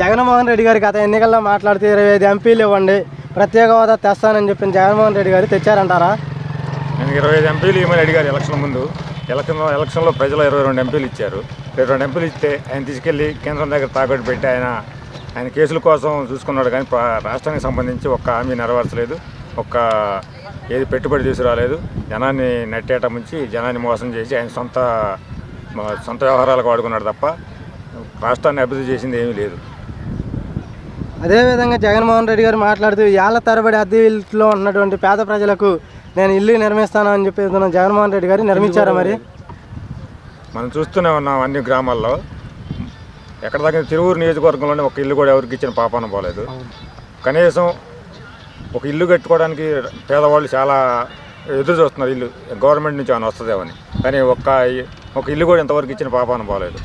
జగన్మోహన్ రెడ్డి గారికి గత ఎన్నికల్లో మాట్లాడితే ఇరవై ఐదు ఎంపీలు ఇవ్వండి ప్రత్యేక హోదా తెస్తానని చెప్పిన జగన్మోహన్ రెడ్డి గారు తెచ్చారంటారా? నేను ఇరవై ఐదు ఎంపీలు ఇవ్వమని అడిగారు ఎలక్షన్ ముందు. ఎలక్షన్ ఎలక్షన్లో ప్రజలు ఇరవై రెండు ఎంపీలు ఇచ్చారు. ఇరవై రెండు ఎంపీలు ఇస్తే ఆయన తీసుకెళ్ళి కేంద్రం దగ్గర తాకట్టు పెట్టి ఆయన ఆయన కేసుల కోసం చూసుకున్నాడు కానీ రాష్ట్రానికి సంబంధించి ఒక్క హామీ నెరవేర్చలేదు. ఒక్క ఏది పెట్టుబడి తీసుకురాలేదు. జనాన్ని నెట్టేట ముంచి జనాన్ని మోసం చేసి ఆయన సొంత సొంత వ్యవహారాలకు వాడుకున్నాడు తప్ప రాష్ట్రాన్ని అభివృద్ధి చేసింది ఏమీ లేదు. అదేవిధంగా జగన్మోహన్ రెడ్డి గారు మాట్లాడుతూ ఏళ్ళ తరబడి అద్దె ఇల్లులో ఉన్నటువంటి పేద ప్రజలకు నేను ఇల్లు నిర్మిస్తాను అని చెప్పి జగన్మోహన్ రెడ్డి గారు నిర్మించారా మరి. మనం చూస్తూనే ఉన్నాం అన్ని గ్రామాల్లో. ఎక్కడ దాకా తిరువురు నియోజకవర్గంలోనే ఒక ఇల్లు కూడా ఎవరికి ఇచ్చిన పాపాన పోలేదు. కనీసం ఒక ఇల్లు కట్టుకోవడానికి పేదవాళ్ళు చాలా ఎదురు చూస్తున్నారు ఇల్లు. గవర్నమెంట్ నుంచి ఏమైనా వస్తుందేమని కానీ ఒక్క ఒక ఇల్లు కూడా ఇంతవరకు ఇచ్చిన పాపాన పోలేదు.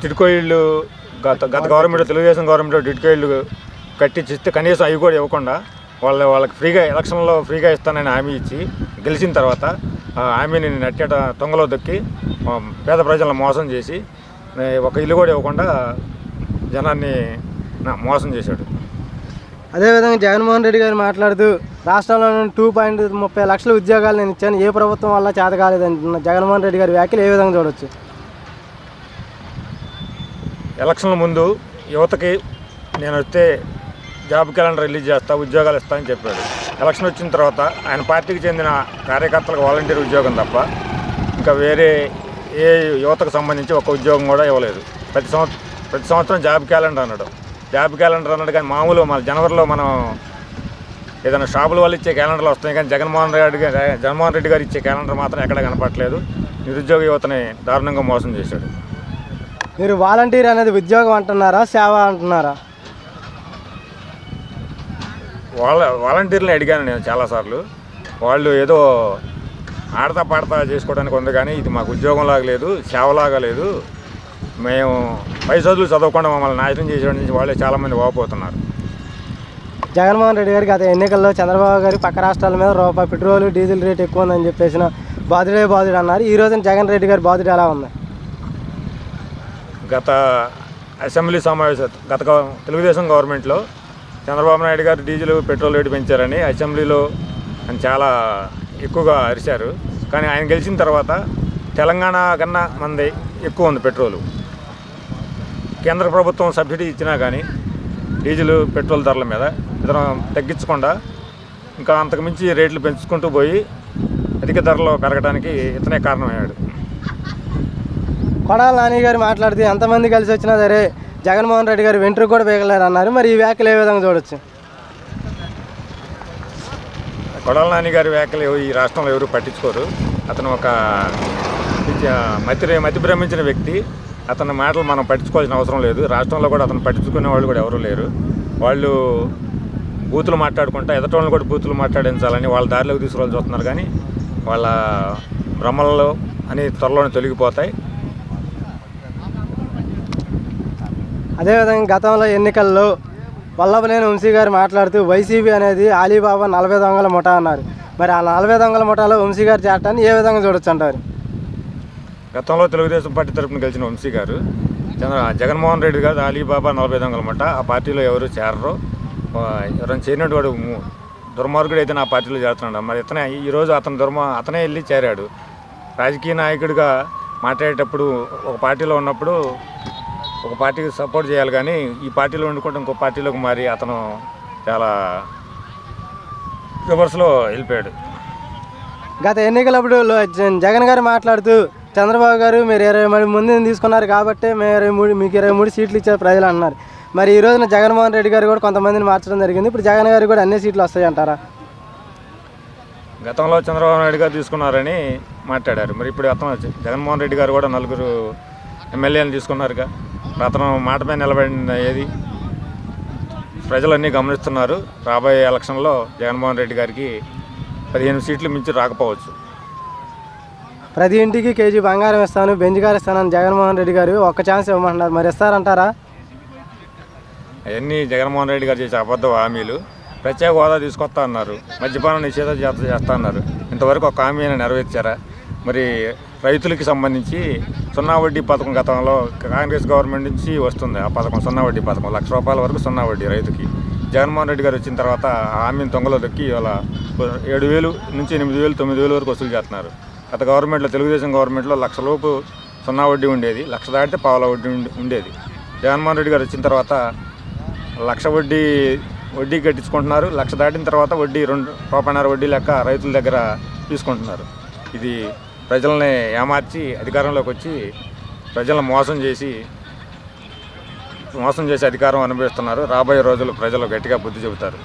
టిడ్కో ఇల్లు గత గత గవర్నమెంట్ తెలుగుదేశం గవర్నమెంట్ టిడ్కో కట్టించిస్తే కనీసం అవి కూడా ఇవ్వకుండా వాళ్ళ వాళ్ళకి ఫ్రీగా ఎలక్షన్లో ఫ్రీగా ఇస్తానని హామీ ఇచ్చి గెలిచిన తర్వాత ఆ హామీని నట్టేట తొంగలో దొక్కి పేద ప్రజలను మోసం చేసి ఒక ఇల్లు కూడా ఇవ్వకుండా జనాన్ని మోసం చేశాడు. అదేవిధంగా జగన్మోహన్ రెడ్డి గారు మాట్లాడుతూ రాష్ట్రంలో టూ పాయింట్ ముప్పై లక్షల ఉద్యోగాలు నేను ఇచ్చాను ఏ ప్రభుత్వం వల్ల చేత కాలేదని జగన్మోహన్ రెడ్డి గారి వ్యాఖ్యలు ఏ విధంగా చూడొచ్చు? ఎలక్షన్ల ముందు యువతకి నేను వస్తే జాబ్ క్యాలెండర్ రిలీజ్ చేస్తా ఉద్యోగాలు ఇస్తా అని చెప్పాడు. ఎలక్షన్ వచ్చిన తర్వాత ఆయన పార్టీకి చెందిన కార్యకర్తలకు వాలంటీర్ ఉద్యోగం తప్ప ఇంకా వేరే ఏ యువతకు సంబంధించి ఒక ఉద్యోగం కూడా ఇవ్వలేదు. ప్రతి సంవత్సరం ప్రతి సంవత్సరం జాబ్ క్యాలెండర్ అన్నాడు జాబ్ క్యాలెండర్ అన్నాడు కానీ మామూలు మన జనవరిలో మనం ఏదైనా షాపుల వాళ్ళు ఇచ్చే క్యాలెండర్లు వస్తాయి కానీ జగన్మోహన్ రెడ్డి గారు జగన్మోహన్ రెడ్డి గారు ఇచ్చే క్యాలెండర్ మాత్రం ఎక్కడ కనపట్లేదు నిరుద్యోగ యువతని దారుణంగా మోసం చేశాడు. మీరు వాలంటీర్ అనేది ఉద్యోగం అంటున్నారా సేవ అంటున్నారా? వాళ్ళ వాలంటీర్ని అడిగాను నేను చాలాసార్లు. వాళ్ళు ఏదో ఆడతా పాడతా చేసుకోవడానికి ఉంది కానీ ఇది మాకు ఉద్యోగంలాగా లేదు సేవలాగా లేదు. మేము పై చదువులు చదవకుండా మమ్మల్ని నాశనం చేసేవాడి నుంచి వాళ్ళే చాలామంది వాపోతున్నారు. జగన్మోహన్ రెడ్డి గారు గత ఎన్నికల్లో చంద్రబాబు గారు పక్క రాష్ట్రాల మీద రూపాయి పెట్రోల్ డీజిల్ రేట్ ఎక్కువ ఉందని చెప్పేసిన బాధుడే బాధుడు అన్నారు. ఈ రోజున జగన్ రెడ్డి గారి బాధుడు ఎలా ఉంది? గత అసెంబ్లీ సమావేశం గత తెలుగుదేశం గవర్నమెంట్లో చంద్రబాబు నాయుడు గారు డీజిల్ పెట్రోల్ రేటు పెంచారని అసెంబ్లీలో ఆయన చాలా ఎక్కువగా అరిశారు కానీ ఆయన గెలిచిన తర్వాత తెలంగాణ కన్నా మంది ఎక్కువ ఉంది పెట్రోలు. కేంద్ర ప్రభుత్వం సబ్సిడీ ఇచ్చినా కానీ డీజిల్ పెట్రోల్ ధరల మీద ఇతను తగ్గించకుండా ఇంకా అంతకుమించి రేట్లు పెంచుకుంటూ పోయి అధిక ధరలు పెరగడానికి ఇతనే కారణమయ్యాడు. కొడాల నాని గారు మాట్లాడితే ఎంతమంది కలిసి వచ్చినా సరే జగన్మోహన్ రెడ్డి గారు వెంట్రుకు కూడా వేయగలేరు అన్నారు. మరి ఈ వ్యాఖ్యలు ఏ విధంగా చూడొచ్చు? కొడాల నాని గారి వ్యాఖ్యలు ఈ రాష్ట్రంలో ఎవరు పట్టించుకోరు. అతను ఒక విద్య- మతి మతి భ్రమించిన వ్యక్తి. అతని మాటలు మనం పట్టించుకోవాల్సిన అవసరం లేదు. రాష్ట్రంలో కూడా అతను పట్టించుకునే వాళ్ళు కూడా ఎవరు లేరు. వాళ్ళు బూతులు మాట్లాడుకుంటా ఎదటోళ్ళు కూడా బూతులు మాట్లాడించాలని వాళ్ళ దారిలోకి తీసుకురావాల్సి చూస్తున్నారు. కానీ వాళ్ళ భ్రమల్లో అని త్వరలోనే తొలగిపోతాయి. అదేవిధంగా గతంలో ఎన్నికల్లో వల్లభనేని వంశీ గారు మాట్లాడుతూ వైసీపీ అనేది అలీబాబా నలభై దొంగల ముఠా అన్నారు. మరి ఆ నలభై దొంగల ముఠాలో వంశీ గారు చేరటాన్ని ఏ విధంగా చూడొచ్చు అంటారు? గతంలో తెలుగుదేశం పార్టీ తరపున గెలిచిన వంశీ గారు చంద్ర జగన్మోహన్ రెడ్డి గారు అలీబాబా నలభై దొంగల ముఠా ఆ పార్టీలో ఎవరు చేరరు? ఎవరైనా చేరినట్టు వాడు ము- దుర్మార్గుడు అయితే నా పార్టీలో చేరుతున్నాడు. మరి ఇతనే ఈరోజు అతను దుర్మ అతనే వెళ్ళి చేరాడు. రాజకీయ నాయకుడిగా మాట్లాడేటప్పుడు ఒక పార్టీలో ఉన్నప్పుడు ఒక పార్టీకి సపోర్ట్ చేయాలి కానీ ఈ పార్టీలో ఉండుకుంటే ఇంకో పార్టీలోకి మారి అతను చాలా రివర్స్లో వెళ్ళిపోయాడు. గత ఎన్నికలప్పుడు జగన్ గారు మాట్లాడుతూ చంద్రబాబు గారు మీరు ఇరవై మూడు మందిని తీసుకున్నారు కాబట్టి మేము ఇరవై మూడు మీకు ఇరవై మూడు సీట్లు ఇచ్చారు ప్రజలు అన్నారు. మరి ఈ రోజున జగన్మోహన్ రెడ్డి గారు కూడా కొంతమందిని మార్చడం జరిగింది. ఇప్పుడు జగన్ గారికి కూడా అన్ని సీట్లు వస్తాయి అంటారా? గతంలో చంద్రబాబు నాయుడు గారు తీసుకున్నారని మాట్లాడారు. మరి ఇప్పుడు అతను జగన్మోహన్ రెడ్డి గారు కూడా నలుగురు ఎమ్మెల్యేలు తీసుకున్నారుగా. అతను మాట మీద నిలబడిన ఏది? ప్రజలన్నీ గమనిస్తున్నారు. రాబోయే ఎలక్షన్లో జగన్మోహన్ రెడ్డి గారికి పదిహేను సీట్లు మించి రాకపోవచ్చు. ప్రతి ఇంటికి కేజీ బంగారం ఇస్తాను. బెంజ్ గారు ఇస్తానని జగన్మోహన్ రెడ్డి గారు ఒక్క ఛాన్స్ ఇవ్వమంటున్నారు. మరి ఇస్తారంటారా? అవన్నీ జగన్మోహన్ రెడ్డి గారు చేసే అబద్ధ హామీలు. ప్రత్యేక హోదా తీసుకొస్తా అన్నారు. మద్యపానం నిషేధం చేస్తా అన్నారు. ఇంతవరకు ఒక హామీ నెరవేర్చారా? మరి రైతులకి సంబంధించి సున్నా వడ్డీ పథకం గతంలో కాంగ్రెస్ గవర్నమెంట్ నుంచి వస్తుంది. ఆ పథకం సున్నా వడ్డీ పథకం లక్ష రూపాయల వరకు సున్నా వడ్డీ రైతుకి. జగన్మోహన్ రెడ్డి గారు వచ్చిన తర్వాత హామీని తొంగలో దొక్కి ఇవాళ ఏడు వేలు నుంచి ఎనిమిది వేలు తొమ్మిది వేలు వరకు వసూలు చేస్తున్నారు. గత గవర్నమెంట్లో తెలుగుదేశం గవర్నమెంట్లో లక్ష లోపు సున్నా వడ్డీ ఉండేది. లక్ష దాటితే పావుల వడ్డీ ఉండేది. జగన్మోహన్ రెడ్డి గారు వచ్చిన తర్వాత లక్ష వడ్డీ వడ్డీ కట్టించుకుంటున్నారు. లక్ష దాటిన తర్వాత వడ్డీ రెండు రూపాయన్నర వడ్డీ లెక్క రైతుల దగ్గర తీసుకుంటున్నారు. ఇది ప్రజల్ని ఏమార్చి అధికారంలోకి వచ్చి ప్రజలను మోసం చేసి మోసం చేసి అధికారం అనుభవిస్తున్నారు. రాబోయే రోజులు ప్రజలు గట్టిగా బుద్ధి చెబుతారు.